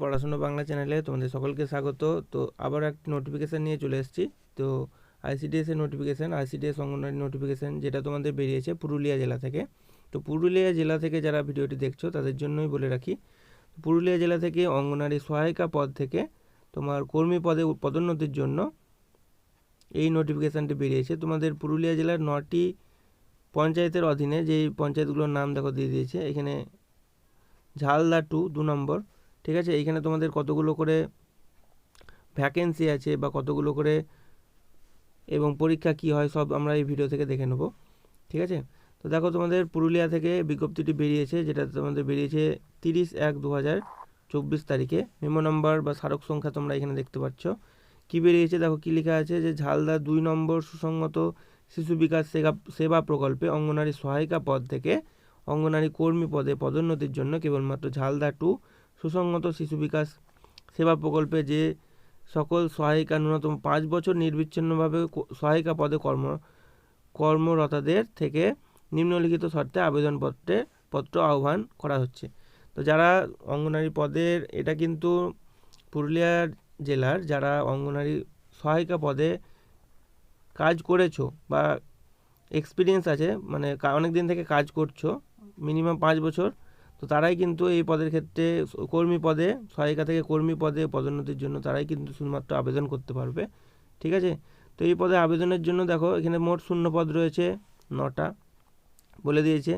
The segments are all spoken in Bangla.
পড়াশোনা বাংলা চ্যানেলে তোমাদের সকলকে স্বাগত। তো আবার একটি নোটিফিকেশান নিয়ে চলে এসেছি। তো আইসিডিএস এর নোটিফিকেশান আইসিডিএস অঙ্গনওয়াড়ি নোটিফিকেশান যেটা তোমাদের বেরিয়েছে পুরুলিয়া জেলা থেকে। তো পুরুলিয়া জেলা থেকে যারা ভিডিওটি দেখছ তাদের জন্যই বলে রাখি, পুরুলিয়া জেলা থেকে অঙ্গনওয়াড়ি সহায়িকা পদ থেকে তোমার কর্মী পদে পদোন্নতির জন্য এই নোটিফিকেশানটি বেরিয়েছে। তোমাদের পুরুলিয়া জেলার নটি পঞ্চায়েতের অধীনে যেই পঞ্চায়েতগুলোর নাম দেখো দিয়ে দিয়েছে, এখানে ঝালদা টু দু নম্বর। ঠিক আছে? এইখানে তোমাদের কতগুলো করে ভ্যাকেন্সি আছে বা কতগুলো করে এবং পরীক্ষা কি হয় সব আমরা এই ভিডিও থেকে দেখে নেব। ঠিক আছে? তো দেখো তোমাদের পুরুলিয়া থেকে বিজ্ঞপ্তিটি বেরিয়েছে, যেটা তোমাদের বেরিয়েছে তিরিশ এক দু হাজার চব্বিশ তারিখে। মেমো নম্বর বা স্মারক সংখ্যা তোমরা এখানে দেখতে পাচ্ছ। কী বেরিয়েছে? দেখো কী লেখা আছে যে ঝালদা দুই নম্বর সুসংগত শিশু বিকাশ সেবা সেবা প্রকল্পে অঙ্গনারী সহায়িকা পদ থেকে অঙ্গনারী কর্মী পদে পদোন্নতির জন্য কেবলমাত্র ঝালদা টু সুসংগত শিশু বিকাশ সেবা প্রকল্পে যে সকল সহায়িকা ন্যূনতম পাঁচ বছর নির্বিচ্ছিন্নভাবে সহায়িকা পদে কর্ম, কর্মরতাদের থেকে নিম্নলিখিত শর্তে আবেদনপত্রে পত্র আহ্বান করা হচ্ছে। তো যারা অঙ্গনারী পদের, এটা কিন্তু পুরুলিয়া জেলার যারা অঙ্গনারী সহায়িকা পদে কাজ করেছ বা এক্সপিরিয়েন্স আছে মানে অনেক দিন থেকে কাজ করছ মিনিমাম পাঁচ বছর তো তারাই কিন্তু এই পদের ক্ষেত্রে কর্মী পদে, সহায়িকা থেকে কর্মী পদে পদোন্নতির জন্য তারাই কিন্তু শুধুমাত্র আবেদন করতে পারবে। ঠিক আছে? তো এই পদে আবেদনের জন্য দেখো, এখানে মোট শূন্য পদ রয়েছে, নটা বলে দিয়েছে।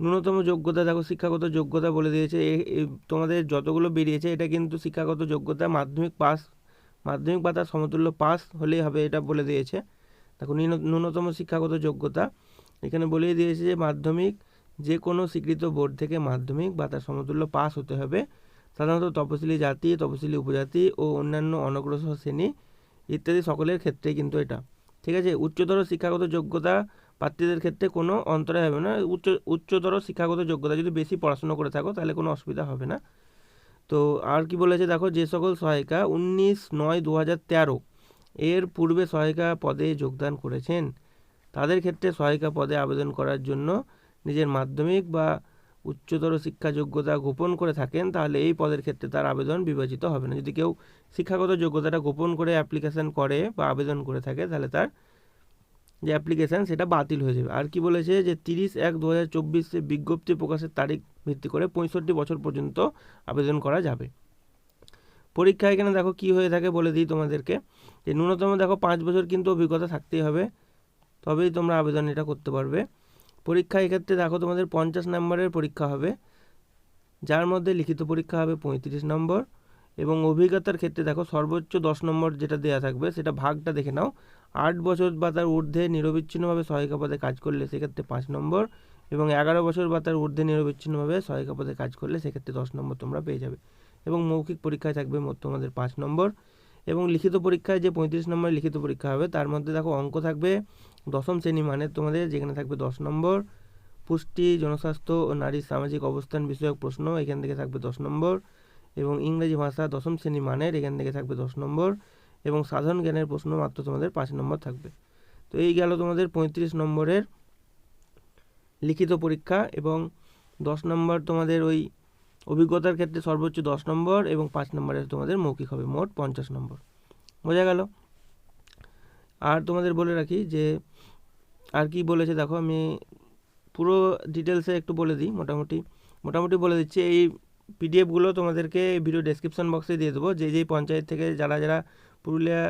ন্যূনতম যোগ্যতা, দেখো শিক্ষাগত যোগ্যতা বলে দিয়েছে। তোমাদের যতগুলো বেরিয়েছে, এটা কিন্তু শিক্ষাগত যোগ্যতা, মাধ্যমিক পাস, মাধ্যমিক বা তার সমতুল্য পাস হলেই হবে এটা বলে দিয়েছে। দেখো ন্যূনতম শিক্ষাগত যোগ্যতা, এখানে বলেই দিয়েছে যে মাধ্যমিক যে কোনো স্বীকৃত বোর্ড থেকে মাধ্যমিক বা তার সমতুল্য পাস হতে হবে। সাধারণত তপশিলি জাতি, তপশিলি উপজাতি ও অন্যান্য অনগ্রসর শ্রেণি ইত্যাদি সকলের ক্ষেত্রেই কিন্তু এটা। ঠিক আছে? উচ্চতর শিক্ষাগত যোগ্যতা প্রার্থীদের ক্ষেত্রে কোনো অন্তরায় হবে না। উচ্চ, উচ্চতর শিক্ষাগত যোগ্যতা যদি বেশি পড়াশুনো করে থাকো, তাহলে কোনো অসুবিধা হবে না। তো আর কি বলেছে দেখো? যে সকল সহায়িকা উনিশ নয় দু হাজার তেরো এর পূর্বে সহায়িকা পদে যোগদান করেছেন। তাদের ক্ষেত্রে সহায়িকা পদে আবেদন করার জন্য নিজের মাধ্যমিক বা উচ্চতর শিক্ষা যোগ্যতা গোপন করে থাকেন, তাহলে এই পদের ক্ষেত্রে তার আবেদন বিবেচিত হবে না। যদি কেউ শিক্ষাগত যোগ্যতাটা গোপন করে অ্যাপ্লিকেশান করে বা আবেদন করে থাকে, তাহলে তার যে অ্যাপ্লিকেশান সেটা বাতিল হয়ে যাবে। আর কি বলেছে যে, তিরিশ এক দু হাজার চব্বিশে বিজ্ঞপ্তি প্রকাশের তারিখ ভিত্তি করে পঁয়ষট্টি বছর পর্যন্ত আবেদন করা যাবে। পরীক্ষা এখানে দেখো কি হয়ে থাকে বলে দিই তোমাদেরকে। যে ন্যূনতম দেখো পাঁচ বছর কিন্তু অভিজ্ঞতা থাকতেই হবে, তবেই তোমরা আবেদন এটা করতে পারবে। পরীক্ষা এক্ষেত্রে দেখো তোমাদের পঞ্চাশ নম্বরের পরীক্ষা হবে, যার মধ্যে লিখিত পরীক্ষা হবে পঁয়ত্রিশ নম্বর এবং অভিজ্ঞতার ক্ষেত্রে দেখো সর্বোচ্চ দশ নম্বর যেটা দেওয়া থাকবে সেটা ভাগটা দেখে নাও। আট বছর বা তার ঊর্ধ্বে নিরবিচ্ছিন্নভাবে সহায়িকা পদে কাজ করলে সেক্ষেত্রে পাঁচ নম্বর এবং এগারো বছর বা তার ঊর্ধ্বে নিরবিচ্ছিন্নভাবে সহায়িকা পদে কাজ করলে সেক্ষেত্রে দশ নম্বর তোমরা পেয়ে যাবে এবং মৌখিক পরীক্ষায় থাকবে তোমাদের পাঁচ নম্বর এবং লিখিত পরীক্ষায় যে পঁয়ত্রিশ নম্বর লিখিত পরীক্ষা হবে তার মধ্যে দেখো অঙ্ক থাকবে দশম শ্রেণি মানে তোমাদের যেখানে থাকবে দশ নম্বর। পুষ্টি, জনস্বাস্থ্য ও নারীর সামাজিক অবস্থান বিষয়ক প্রশ্ন, এখান থেকে থাকবে দশ নম্বর। এবং ইংরেজি ভাষা দশম শ্রেণি মানের, এখান থেকে থাকবে দশ নম্বর। এবং সাধারণ জ্ঞানের প্রশ্ন মাত্র তোমাদের পাঁচ নম্বর থাকবে। তো এই গেল তোমাদের পঁয়ত্রিশ নম্বরের লিখিত পরীক্ষা এবং দশ নম্বর তোমাদের ওই অভিজ্ঞতার ক্ষেত্রে সর্বোচ্চ দশ নম্বর এবং পাঁচ নম্বরের তোমাদের মৌখিক হবে মোট পঞ্চাশ নম্বর। বোঝা গেল? আর তোমাদের বলে রাখি যে আর কি বলেছে দেখো, আমি পুরো ডিটেলসে একটু বলে দিই, মোটামুটি মোটামুটি বলে দিচ্ছি। এই পিডিএফগুলো তোমাদেরকে ভিডিও ডেসক্রিপশন বক্সে দিয়ে দেবো। যে যেই পঞ্চায়েত থেকে, যারা যারা পুরুলিয়া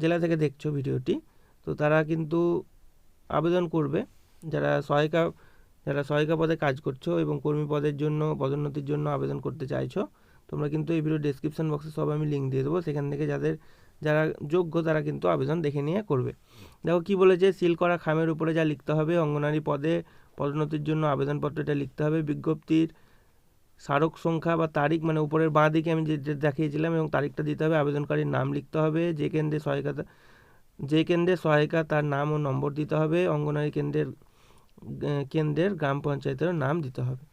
জেলা থেকে দেখছ ভিডিওটি তো তারা কিন্তু আবেদন করবে। যারা সহায়িকা যারা সহায়িকা পদে কাজ করছ এবং কর্মী পদের জন্য, পদোন্নতির জন্য আবেদন করতে চাইছো, তোমরা কিন্তু এই ভিডিও ডেসক্রিপশন বক্সে সব আমি লিঙ্ক দিয়ে দেবো। সেখান থেকে যাদের যারা যোগ্য, তারা কিন্তু আবেদন দেখে নিয়ে করবে। দেখো কি বলেছে? সিল করা খামের উপরে যা লিখতে হবে, অঙ্গনারী পদে পদোন্নতির জন্য আবেদনপত্রটা লিখতে হবে, বিজ্ঞপ্তির স্মারক সংখ্যা বা তারিখ মানে উপরের বাঁ দিকে আমি যে দেখিয়েছিলাম এবং তারিখটা দিতে হবে, আবেদনকারীর নাম লিখতে হবে, যে কেন্দ্রে সহায়িকা যে কেন্দ্রে সহায়িকা তার নাম ও নম্বর দিতে হবে, অঙ্গনারী কেন্দ্রের কেন্দ্রের গ্রাম পঞ্চায়েতের নাম দিতে হবে।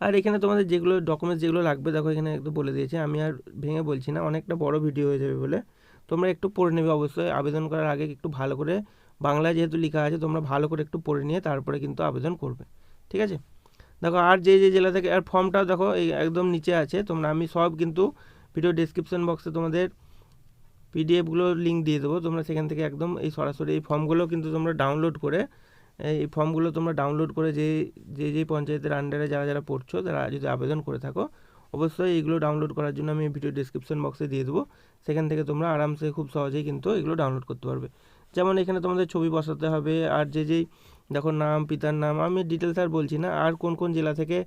আর এখানে তোমাদের যেগুলো ডকুমেন্টস যেগুলো লাগবে, দেখো এখানে একটু বলে দিয়েছে। আমি আর ভেঙে বলছি না, অনেকটা বড় ভিডিও হয়ে যাবে বলে। তোমরা একটু পড়ে নেবে অবশ্যই। আবেদন করার আগে একটু ভালো করে, বাংলায় যেহেতু লেখা আছে, তোমরা ভালো করে একটু পড়ে নিয়ে তারপরে কিন্তু আবেদন করবে। ঠিক আছে? দেখো, আর যে যে জেলা থেকে, আর ফর্মটাও দেখো, এই একদম নিচে আছে। তোমরা, আমি সব কিন্তু ভিডিও ডিসক্রিপশন বক্সে তোমাদের পিডিএফগুলো লিঙ্ক দিয়ে দেবো। তোমরা সেখান থেকে একদম এই সরাসরি এই ফর্মগুলো কিন্তু তোমরা ডাউনলোড করে এই ফর্মগুলো তোমরা ডাউনলোড করে যে যে যে পঞ্চায়েতের আন্ডারে যারা যারা পড়ছো, তারা যদি আবেদন করে থাকো, অবশ্যই এইগুলো ডাউনলোড করার জন্য আমি ভিডিও ডিসক্রিপশন বক্সে দিয়ে দেবো। সেখান থেকে তোমরা আরামসে খুব সহজেই কিন্তু এগুলো ডাউনলোড করতে পারবে। যেমন এখানে তোমাদের ছবি বসাতে হবে, আর যে, যেই, দেখো নাম, পিতার নাম, আমি ডিটেলস আর বলছি না, আর কোন কোন জেলা থেকে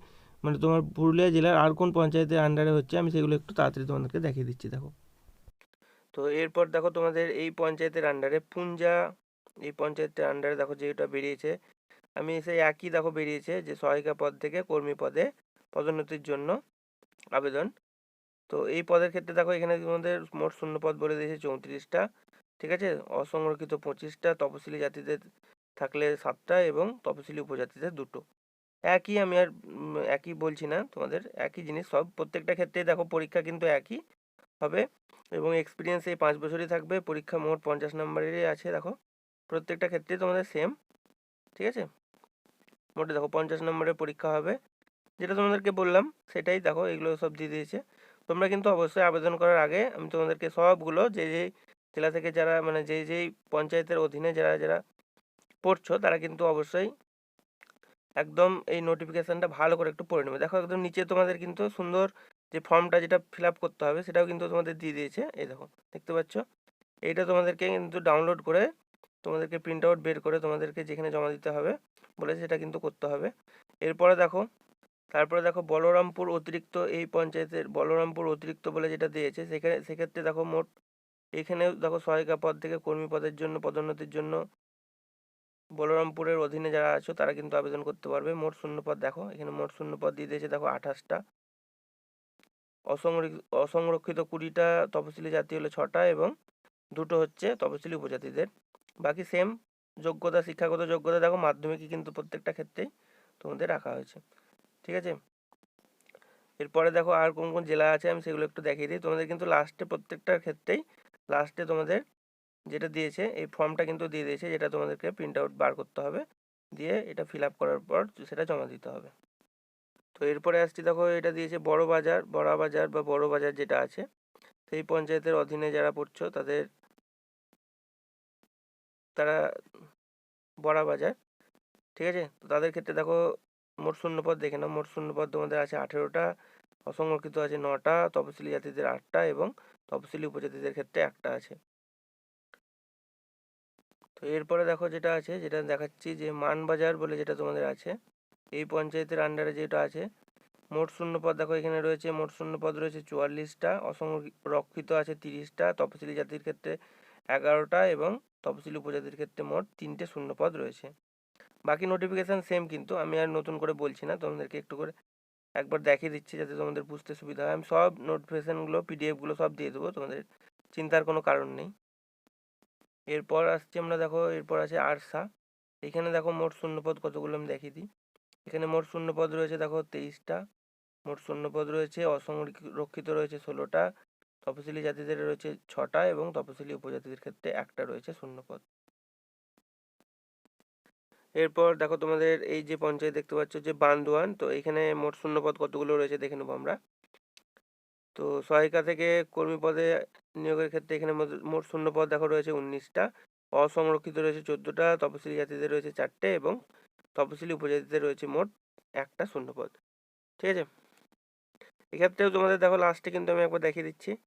মানে তোমার পুরুলিয়া জেলার আর কোন পঞ্চায়েতের আন্ডারে হচ্ছে, আমি সেগুলো একটু তাড়াতাড়ি তোমাদেরকে দেখিয়ে দিচ্ছি, দেখো। তো এরপর দেখো তোমাদের এই পঞ্চায়েতের আন্ডারে পুঞ্জা এই পঞ্চায়েতের আন্ডারে দেখো যেটা বেরিয়েছে, আমি সেই একই দেখো বেরিয়েছে যে সহায়িকা পদ থেকে কর্মী পদে পদোন্নতির জন্য আবেদন। তো এই পদের ক্ষেত্রে দেখো এখানে তোমাদের মোট শূন্য পদ বলে দিয়েছে চৌত্রিশটা, ঠিক আছে? অসংরক্ষিত পঁচিশটা, তপশিলি জাতিদের থাকলে সাতটা এবং তপশিলি উপজাতিদের দুটো। একই আমি আর একই বলছি না তোমাদের, একই জিনিস সব, প্রত্যেকটা ক্ষেত্রেই দেখো পরীক্ষা কিন্তু একই হবে এবং এক্সপিরিয়েন্স এই পাঁচ বছরই থাকবে, পরীক্ষা মোট পঞ্চাশ নম্বরেরই আছে দেখো। প্রত্যেকটা ক্ষেত্রে তোমাদের সেম ঠিক আছে? মোটে দেখো পঞ্চাশ নম্বরের পরীক্ষা হবে। যেটা তোমাদেরকে বললাম, সেটাই দেখো, এগুলো সব দিয়ে দিয়েছে। তোমরা কিন্তু অবশ্যই আবেদন করার আগে আমি তোমাদেরকে সবগুলো যে যে জেলা থেকে যারা মানে যেই যেই পঞ্চায়েতের অধীনে যারা যারা পড়ছো, তারা কিন্তু অবশ্যই একদম এই নোটিফিকেশানটা ভালো করে একটু পড়ে নেবে। দেখো একদম নিচে তোমাদের কিন্তু সুন্দর যে ফর্মটা যেটা ফিল আপ করতে হবে, সেটাও কিন্তু তোমাদের দিয়ে দিয়েছে। এই দেখো, দেখতে পাচ্ছ? এইটা তোমাদেরকে কিন্তু ডাউনলোড করে তোমাদেরকে প্রিন্ট আউট বের করে তোমাদেরকে যেখানে জমা দিতে হবে বলেছে সেটা কিন্তু করতে হবে। এরপরে দেখো, তারপরে দেখো বলরামপুর অতিরিক্ত এই পঞ্চায়েতের বলরামপুর অতিরিক্ত বলে যেটা দিয়েছে, সেখানে, সেক্ষেত্রে দেখো মোট এখানেও দেখো সহায়িকা পদ থেকে কর্মী পদের জন্য, পদোন্নতির জন্য বলরামপুরের অধীনে যারা আছো তারা কিন্তু আবেদন করতে পারবে। মোট শূন্য পদ দেখো, এখানে মোট শূন্য পদ দিয়ে দিয়েছে দেখো আঠাশটা। অসংরক্ষিত কুড়িটা তপশিলি জাতি হলো ছটা এবং দুটো হচ্ছে তপশিলি উপজাতিদের। বাকি সেম যোগ্যতা, শিক্ষাগত যোগ্যতা দেখো মাধ্যমিকই কিন্তু প্রত্যেকটা ক্ষেত্রেই তোমাদের রাখা হয়েছে। ঠিক আছে? এরপরে দেখো আর কোন কোন জেলা আছে আমি সেগুলো একটু দেখিয়ে দিই। তোমাদের কিন্তু লাস্টে প্রত্যেকটার ক্ষেত্রেই লাস্টে তোমাদের যেটা দিয়েছে, এই ফর্মটা কিন্তু দিয়ে দিয়েছে যেটা তোমাদেরকে প্রিন্ট আউট বার করতে হবে। দিয়ে এটা ফিল আপ করার পর সেটা জমা দিতে হবে। তো এরপরে আসছি দেখো এটা দিয়েছে বড় বাজার বড় বাজার বা বড় বাজার যেটা আছে, সেই পঞ্চায়েতের অধীনে যারা পড়ছো তাদের তারা বড়া বাজার ঠিক আছে? তো তাদের ক্ষেত্রে দেখো, মোট শূন্যপদ দেখে নাও। মোট শূন্যপদ তোমাদের আছে আঠেরোটা, অসংরক্ষিত আছে নটা, তপশিলি জাতিদের আটটা এবং তপশিলি উপজাতিদের ক্ষেত্রে একটা আছে। তো এরপরে দেখো যেটা আছে, যেটা দেখাচ্ছি যে মানবাজার বলে যেটা তোমাদের আছে, এই পঞ্চায়েতের আন্ডারে যেটা আছে, মোট শূন্যপদ দেখো এখানে রয়েছে, মোট শূন্যপদ রয়েছে চুয়াল্লিশটা, অসংরক্ষিত আছে তিরিশটা, তপশিলি জাতির ক্ষেত্রে এগারোটা এবং তপশিলি উপজাতির ক্ষেত্রে মোট তিনটে শূন্যপদ রয়েছে। বাকি নোটিফিকেশান সেম কিন্তু, আমি আর নতুন করে বলছি না, তোমাদেরকে একটু করে একবার দেখিয়ে দিচ্ছি যাতে তোমাদের বুঝতে সুবিধা হয়। আমি সব নোটিফিকেশানগুলো পিডিএফগুলো সব দিয়ে দেবো, তোমাদের চিন্তার কোনো কারণ নেই। এরপর আসছি আমরা দেখো, এরপর আছে আরসা। এখানে দেখো মোট শূন্যপদ কতগুলো আমি দেখিয়ে দিই। এখানে মোট শূন্যপদ রয়েছে দেখো তেইশটা, মোট শূন্যপদ রয়েছে, অসংরক্ষিত রয়েছে ষোলোটা তপশিলি জাতিদের রয়েছে ছটা এবং তপশিলি উপজাতিদের ক্ষেত্রে একটা রয়েছে শূন্যপদ। এরপর দেখো তোমাদের এই যে পঞ্চায়েত দেখতে পাচ্ছ যে বান্দোয়ান, তো এখানে মোট শূন্যপদ কতগুলো রয়েছে দেখে নেব আমরা। তো সহায়িকা থেকে কর্মী পদে নিয়োগের ক্ষেত্রে এখানে মোট- মোট শূন্যপদ দেখো রয়েছে উনিশটা। অসংরক্ষিত রয়েছে চোদ্দোটা, তপশিলি জাতিদের রয়েছে চারটে এবং তপশিলি উপজাতিদের রয়েছে মোট একটা শূন্যপদ। ঠিক আছে? এক্ষেত্রেও তোমাদের দেখো লাস্টে কিন্তু আমি একবার দেখিয়ে দিচ্ছি।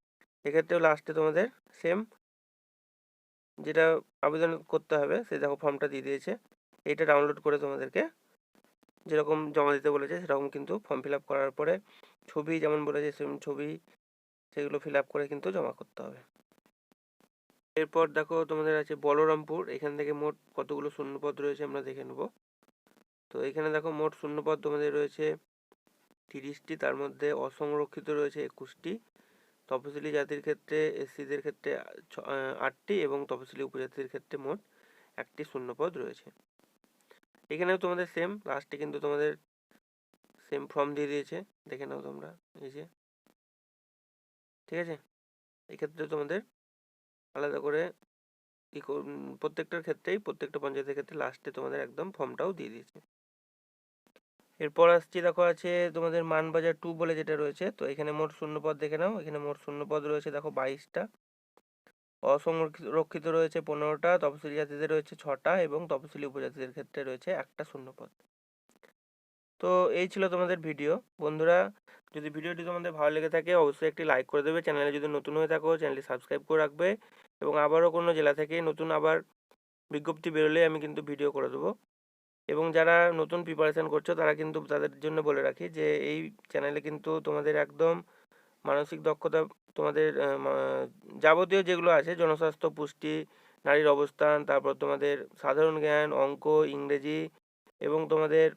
এক্ষেত্রেও লাস্টে তোমাদের সেম যেটা আবেদন করতে হবে, সে দেখো ফর্মটা দিয়ে দিয়েছে। এইটা ডাউনলোড করে তোমাদেরকে যেরকম জমা দিতে বলেছে, সেরকম কিন্তু ফর্ম ফিল আপ করার পরে ছবি যেমন বলেছে সেরকম ছবি সেগুলো ফিল আপ করে কিন্তু জমা করতে হবে। এরপর দেখো তোমাদের আছে বলরামপুর, এখান থেকে মোট কতগুলো শূন্যপদ রয়েছে আমরা দেখে নেব। তো এখানে দেখো মোট শূন্যপদ তোমাদের রয়েছে তিরিশটি, তার মধ্যে অসংরক্ষিত রয়েছে একুশটি। তপশিলি জাতির ক্ষেত্রে এসসিদের ক্ষেত্রে আটটি এবং তপশিলি উপজাতির ক্ষেত্রে মোট একটি শূন্যপদ রয়েছে। এখানেও তোমাদের সেম লাস্টে কিন্তু তোমাদের সেম ফর্ম দিয়ে দিয়েছে। দেখে নাও তোমরা, এই যে। ঠিক আছে? এক্ষেত্রে তোমাদের আলাদা করে প্রত্যেকটার ক্ষেত্রেই, প্রত্যেকটা পঞ্চায়েতের ক্ষেত্রে লাস্টে তোমাদের একদম ফর্মটাও দিয়ে দিয়েছে। এরপর আসছি দেখো আছে তোমাদের মানবাজার টু বলে যেটা রয়েছে, তো এখানে মোট শূন্যপদ দেখে নাও, এখানে মোট শূন্যপদ রয়েছে দেখো বাইশটা। অসংরক্ষিত রয়েছে পনেরোটা, তপশিলি জাতিদের রয়েছে ছটা এবং তপশিলি উপজাতিদের ক্ষেত্রে রয়েছে একটা শূন্যপদ। তো এই ছিল তোমাদের ভিডিও বন্ধুরা, যদি ভিডিওটি তোমাদের ভালো লেগে থাকে, অবশ্যই একটি লাইক করে দেবে। চ্যানেলে যদি নতুন হয়ে থাকো চ্যানেলটি সাবস্ক্রাইব করে রাখবে এবং আবারও কোনো জেলা থেকে নতুন আবার বিজ্ঞপ্তি বেরোলে আমি কিন্তু ভিডিও করে দেবো। এবং যারা নতুন প্রিপারেশান করছ, তারা কিন্তু তাদের জন্য বলে রাখি যে, এই চ্যানেলে কিন্তু তোমাদের একদম মানসিক দক্ষতা তোমাদের যাবতীয় যেগুলো আছে, জনস্বাস্থ্য, পুষ্টি, নারীর অবস্থান, তারপর তোমাদের সাধারণ জ্ঞান, অঙ্ক, ইংরেজি এবং তোমাদের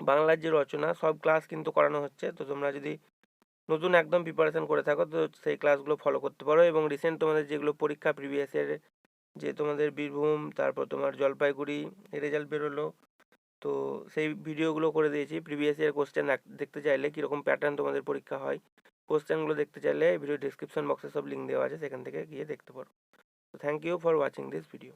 বাংলার যে রচনা, সব ক্লাস কিন্তু করানো হচ্ছে। তো তোমরা যদি নতুন একদম প্রিপারেশান করে থাকো, তো সেই ক্লাসগুলো ফলো করতে পারো এবং রিসেন্ট তোমাদের যেগুলো পরীক্ষা প্রিভিয়াস ইয়ারে যে তোমাদের বীরভূম, তারপর তোমার জলপাইগুড়ি রেজাল্ট বেরোলো। তো সেই ভিডিওগুলো করে দিয়েছি। প্রিভিয়াস ইয়ার কোশ্চেন দেখতে চাইলে কীরকম প্যাটার্ন তোমাদের পরীক্ষা হয় কোশ্চেনগুলো দেখতে চাইলে ভিডিও ডিসক্রিপশন বক্সে সব লিঙ্ক দেওয়া আছে, সেখান থেকে গিয়ে দেখতে পারো। তো thank you for watching this video